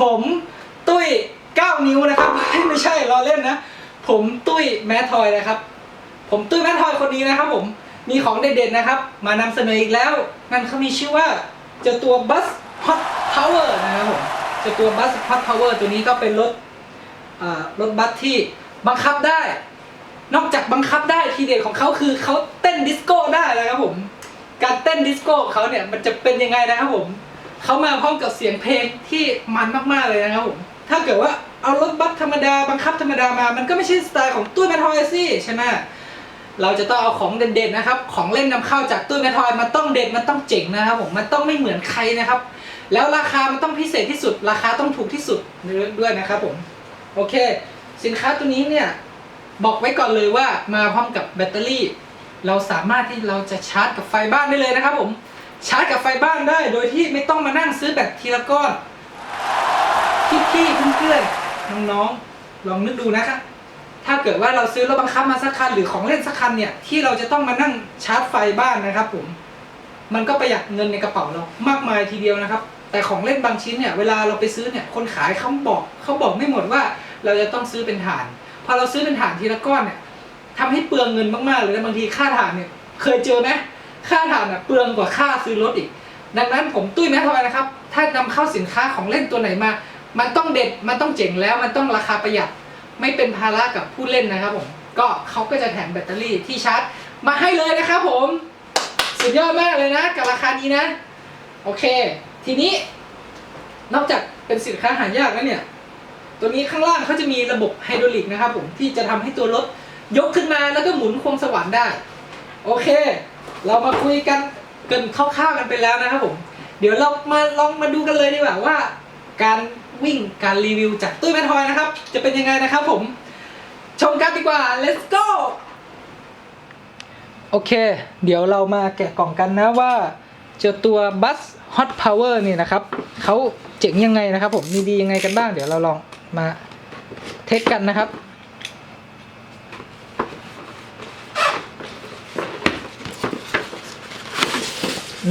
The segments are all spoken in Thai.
ผมตุ้ย 9 นิ้วนะครับ ไม่ใช่ลอเล่นนะ ผมตุ้ยแมททอยนะครับ ผมตุ้ยแมททอยคนนี้นะครับผมมีของเด็ดๆนะครับ มานำเสนออีกแล้ว นั่นเขามีชื่อว่าเจ้าตัว Bus Hot Power นะครับผมเจ้าตัว Bus Hot Power ตัวนี้ก็เป็นรถรถบัสที่บังคับได้ นอกจากบังคับได้ทีเด็ดของเขาคือเขาเต้นดิสโก้ได้นะครับผม การเต้นดิสโก้ของเขาเนี่ยมันจะเป็นยังไงนะครับผม เขามาพร้อมกับเสียงเพลงที่มันมากๆเลยนะครับผมถ้าเกิดว่าเอารถบัสธรรมดาบังคับธรรมดามา มันก็ไม่ใช่สไตล์ของตุ้แมททอยสิใช่ไหมเราจะต้องเอาของเด่นๆนะครับ ของเล่นนำเข้าจากตุ้แมททอยมันต้องเด่นมันต้องเจ๋งนะครับผมมันต้องไม่เหมือนใครนะครับ แล้วราคามันต้องพิเศษที่สุด ราคาต้องถูกที่สุดด้วยนะครับผมโอเค สินค้าตัวนี้เนี่ยบอกไว้ก่อนเลยว่ามาพร้อมกับแบตเตอรี่ เราสามารถที่เราจะชาร์จกับไฟบ้านได้เลยนะครับผม ชาร์จกับไฟบ้านได้โดยที่ไม่ต้องมานั่งซื้อแบตทีละก้อนพี่ๆเพื่อนๆน้องๆลองนึกดูนะครับถ้าเกิดว่าเราซื้อรถบังคับมาสักคันหรือของเล่นสักคันเนี่ยที่เราจะต้องมานั่งชาร์จไฟบ้านนะครับผมมันก็ประหยัดเงินในกระเป๋าเรามากมายทีเดียวนะครับ แต่ของเล่นบางชิ้นเนี่ยเวลาเราไปซื้อเนี่ยคนขายเขาบอกเขาบอกไม่หมดว่าเราจะต้องซื้อเป็นฐาน พอเราซื้อเป็นฐานทีละก้อนเนี่ยทำให้เปลืองเงินมากๆเลยบางทีค่าฐานเนี่ยเคยเจอไหม ค่าฐานอะเปลืองกว่าค่าซื้อรถอีก ดังนั้นผมตุ้ยแมททอยนะครับ ถ้านำเข้าสินค้าของเล่นตัวไหนมา มันต้องเด็ด มันต้องเจ๋งแล้ว มันต้องราคาประหยัด ไม่เป็นภาระกับผู้เล่นนะครับผม ก็เขาก็จะแถมแบตเตอรี่ที่ชาร์จมาให้เลยนะครับผม สุดยอดมากเลยนะ กับราคานี้นะ โอเค ทีนี้ นอกจากเป็นสินค้าหายากแล้วเนี่ย ตัวนี้ข้างล่างเขาจะมีระบบไฮดรอลิกนะครับผม ที่จะทำให้ตัวรถยกขึ้นมาแล้วก็หมุนควงสวรรค์ได้ โอเค เรามาคุยกันเกินคร่าวๆกันไปแล้วนะครับผมเดี๋ยวเรามาลองมาดูกันเลยดีกว่าว่า การวิ่งการรีวิวจากตุ้ยแมททอยนะครับ จะเป็นยังไงนะครับผมชมกันดีกว่า let's go โอเค เดี๋ยวเรามาแกะกล่องกันนะว่าเจ้าตัว Bus Hot Power นี่นะครับเขาเจ๋งยังไงนะครับผมมีดียังไงกันบ้าง เดี๋ยวเราลองมาเทสกันนะครับ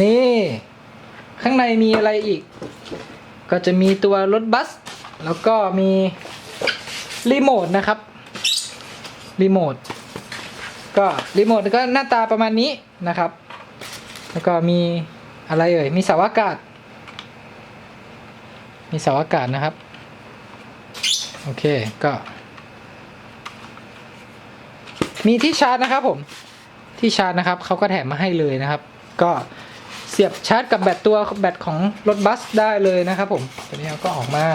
นี่ ข้างในมีอะไรอีก ก็จะมีตัวรถบัส แล้วก็มีรีโมทนะครับรีโมทก็รีโมทก็หน้าตาประมาณนี้นะครับ แล้วก็มีอะไรเอ่ยมีเสาอากาศ มีเสาอากาศนะครับ โอเคก็ มีที่ชาร์จนะครับผมที่ชาร์จนะครับเขาก็แถมมาให้เลยนะครับ ก็ สียบชาร์จกับแบตตัวแบตของรถบัสได้เลยนะครับผมตัวนี้เราก็ออกมา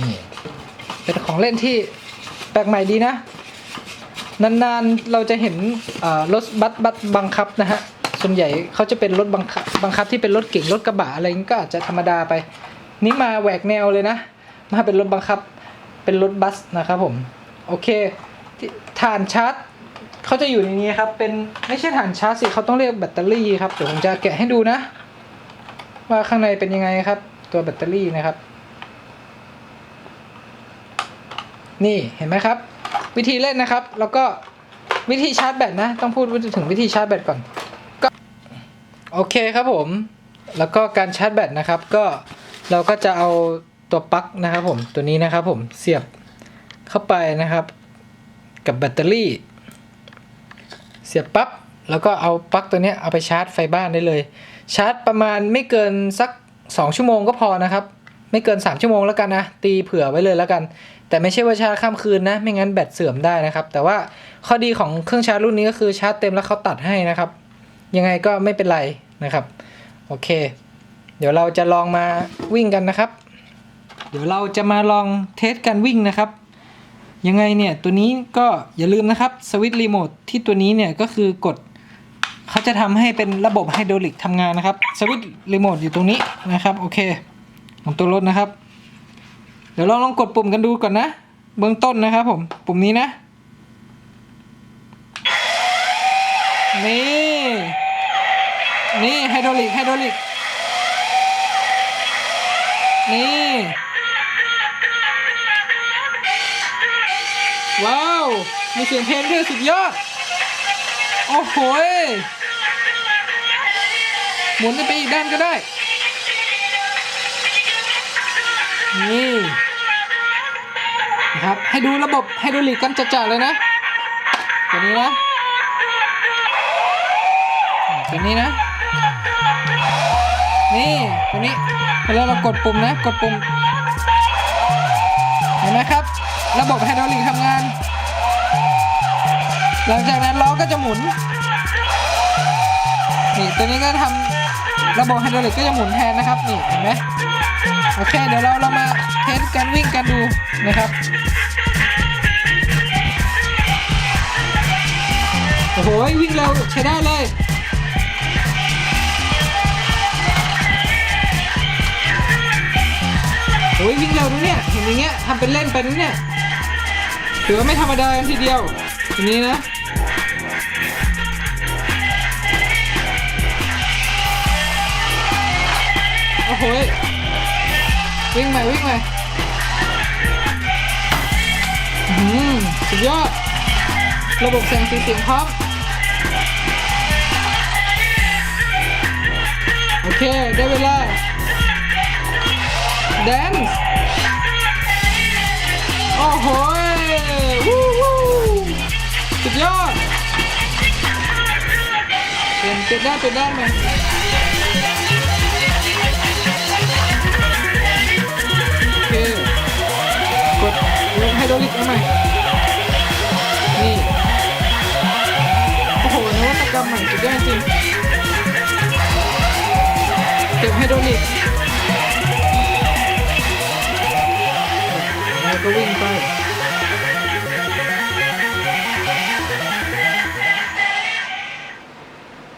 นี่เป็นของเล่นที่แปลกใหม่ดีนะ นานๆเราจะเห็นรถบัสบัสบังคับนะฮะ ส่วนใหญ่เขาจะเป็นรถบังคับบังคับที่เป็นรถเก่งรถกระบะอะไรงี้ก็อาจจะธรรมดาไป นี่มาแหวกแนวเลยนะ มาเป็นรถบังคับ เป็นรถบัสนะครับผม โอเคที่ฐานชาร์จเขาจะอยู่ในนี้ครับ เป็นไม่ใช่ฐานชาร์จสิเขาต้องเรียกแบตเตอรี่ครับ เดี๋ยวผมจะแกะให้ดูนะ ว่าข้างในเป็นยังไงครับ ตัวแบตเตอรี่นะครับ นี่เห็นไหมครับ วิธีเล่นนะครับ แล้วก็วิธีชาร์จแบตนะ ต้องพูดถึงวิธีชาร์จแบตก่อน ก็โอเคครับผม แล้วก็การชาร์จแบตนะครับ ก็เราก็จะเอา ตัวปลั๊กนะครับผมตัวนี้นะครับผมเสียบเข้าไปนะครับ กับแบตเตอรี่ เสียบปั๊บแล้วก็เอาปลั๊กตัวนี้เอาไปชาร์จไฟบ้านได้เลย ชาร์จประมาณไม่เกินสัก 2 ชั่วโมงก็พอนะครับ ไม่เกิน 3 ชั่วโมงแล้วกันนะ ตีเผื่อไว้เลยแล้วกัน แต่ไม่ใช่ว่าชาร์จข้ามคืนนะ ไม่งั้นแบตเสื่อมได้นะครับ แต่ว่าข้อดีของเครื่องชาร์จรุ่นนี้ก็คือชาร์จเต็มแล้วเขาตัดให้นะครับ ยังไงก็ไม่เป็นไรนะครับ โอเค เดี๋ยวเราจะลองมาวิ่งกันนะครับ เดี๋ยวเราจะมาลองเทสการวิ่งนะครับ ยังไงเนี่ยตัวนี้ก็อย่าลืมนะครับสวิตช์รีโมทที่ตัวนี้เนี่ยก็คือกดเขาจะทำให้เป็นระบบไฮดรอลิกทำงานนะครับสวิตช์รีโมทอยู่ตรงนี้นะครับโอเคของตัวรถนะครับ เดี๋ยวเราลองกดปุ่มกันดูก่อนนะ เบื้องต้นนะครับผมปุ่มนี้นะนี่นี่ไฮดรอลิกไฮดรอลิกนี่ มีเสียงเพลงด้วยสุดยอด โอ้โหหมุนไปอีกด้านก็ได้ นี่นะครับ ให้ดูระบบไฮดรอลิกกันจัดๆเลยนะตัวนี้นะตัวนี้นะ นี่ตัวนี้แล้วเรากดปุ่มนะ กดปุ่ม เห็นไหมครับ ระบบไฮดรอลิกทำงาน หลังจากนั้นล้อก็จะหมุนนี่ตัวนี้ก็ทำระบบไฮดรอลิกก็จะหมุนแทนนะครับนี่เห็นไหมโอเคเดี๋ยวเราเรามาเทสการวิ่งกันดูนะครับโอ้โหวิ่งเร็วใช้ได้เลยโอ้ยวิ่งเร็วนะเนี่ยเห็นอย่างเงี้ยทำเป็นเล่นไปนะเนี่ยถือว่าไม่ธรรมดาทีเดียวทีนี้นะ โอ้ยวิ่งใหม่วิ่งใหม่อื้อหือสุดยอด ระบบแสงสีเสียงพร้อมโอเค ได้เวลาแดนซ์โอ้โหวู้วู้สุดยอดเปลี่ยนเปลี่ยนได้านเปลี่ยนได้านไหม ลงไฮดรอลิกใหม่นี่ โอ้โหนวัตกรรมใหม่สุดยอดจริงเก็บไฮดรอลิกแล้วก็วิ่งไป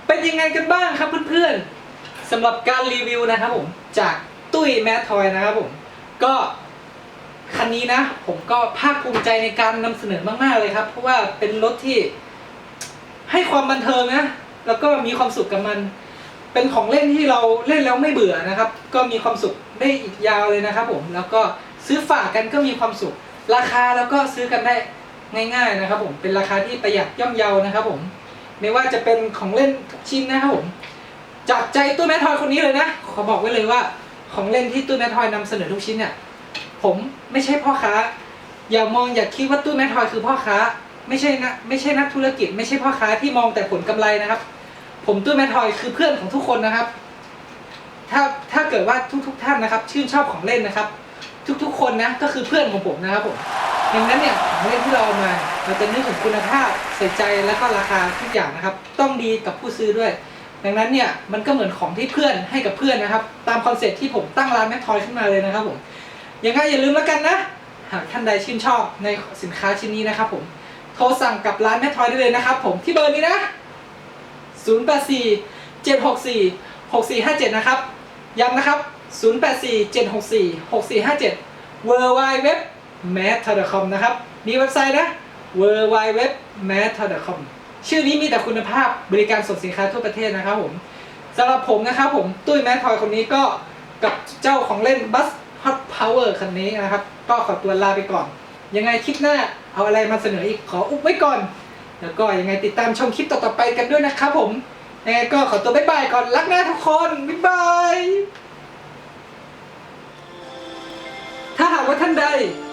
เป็นยังไงกันบ้างครับเพื่อนๆสำหรับการรีวิวนะครับผม จากตุ้ยแมททอยนะครับผม ก็ คันนี้นะ ผมก็ภาคภูมิใจในการนำเสนอมาก ๆ เลยครับ เพราะว่าเป็นรถที่ให้ความบันเทิงนะ แล้วก็มีความสุขกับมัน เป็นของเล่นที่เราเล่นแล้วไม่เบื่อนะครับ ก็มีความสุขได้อีกยาวเลยนะครับ ผม แล้วก็ซื้อฝากกันก็มีความสุข ราคาแล้วก็ซื้อกันได้ง่าย ๆนะครับ ผม เป็นราคาที่ประหยัดย่อมเยานะครับ ผม ไม่ว่าจะเป็นของเล่นทุกชิ้นนะครับผม จากใจตู้แมททอยคนนี้เลยนะ ขอบอกไว้เลยว่า ของเล่นที่ตู้แมททอยนำเสนอทุกชิ้นเนี่ย ผมไม่ใช่พ่อค้า อย่ามองอย่าคิดว่าตู้แมททอยคือพ่อค้า ไม่ใช่นะไม่ใช่นักธุรกิจ ไม่ใช่พ่อค้าที่มองแต่ผลกำไรนะครับ ผมตู้แมททอยคือเพื่อนของทุกคนนะครับ ถ้าถ้าเกิดว่าทุกๆท่านนะครับ ชื่นชอบของเล่นนะครับ ทุกๆ คนนะก็คือเพื่อนของผมนะครับผมดังนั้นเนี่ยของเล่นที่เราเอามาเราจะนึกถึงคุณภาพใส่ใจและก็ราคาทุกอย่างนะครับ ต้องดีกับผู้ซื้อด้วย ดังนั้นเนี่ยมันก็เหมือนของที่เพื่อนให้กับเพื่อนนะครับ ตามคอนเซ็ปต์ที่ผมตั้งร้านแมททอยขึ้นมาเลยนะครับผม ยังไงอย่าลืมแล้วกันนะ หากท่านใดชื่นชอบในสินค้าชิ้นนี้นะครับผม โทรสั่งกับร้านแมททอยได้เลยนะครับผมที่เบอร์นี้นะ 084 764 6457 นะครับ ย้ำนะครับ 084 764 6457 w w w m a t h c o m นะครับ มีเว็บไซต์นะ w w w m a t h c o m ชื่อนี้มีแต่คุณภาพบริการส่งสินค้าทั่วประเทศนะครับผมสำหรับผมนะครับผม ตุ้ยแมททอยคนนี้ก็กับเจ้าของเล่น Bus Hot Power คันนี้นะครับ ก็ขอตัวลาไปก่อน ยังไงคลิปหน้าเอาอะไรมาเสนออีกขออุบไว้ก่อน แล้วก็ยังไงติดตามชมคลิปต่อๆไปกันด้วยนะครับผมยังไงก็ขอตัวบ๊ายบายก่อนรักนะทุกคนบ๊ายบายถ้าหากว่าท่านใด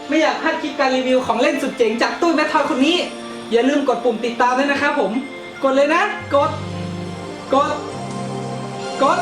ไม่อยากพลาดคลิปการรีวิวของเล่นสุดเจ๋งจากตู้แมททอยคนนี้ อย่าลืมกดปุ่มติดตามด้วยนะครับผม กดเลยนะ กด กด กด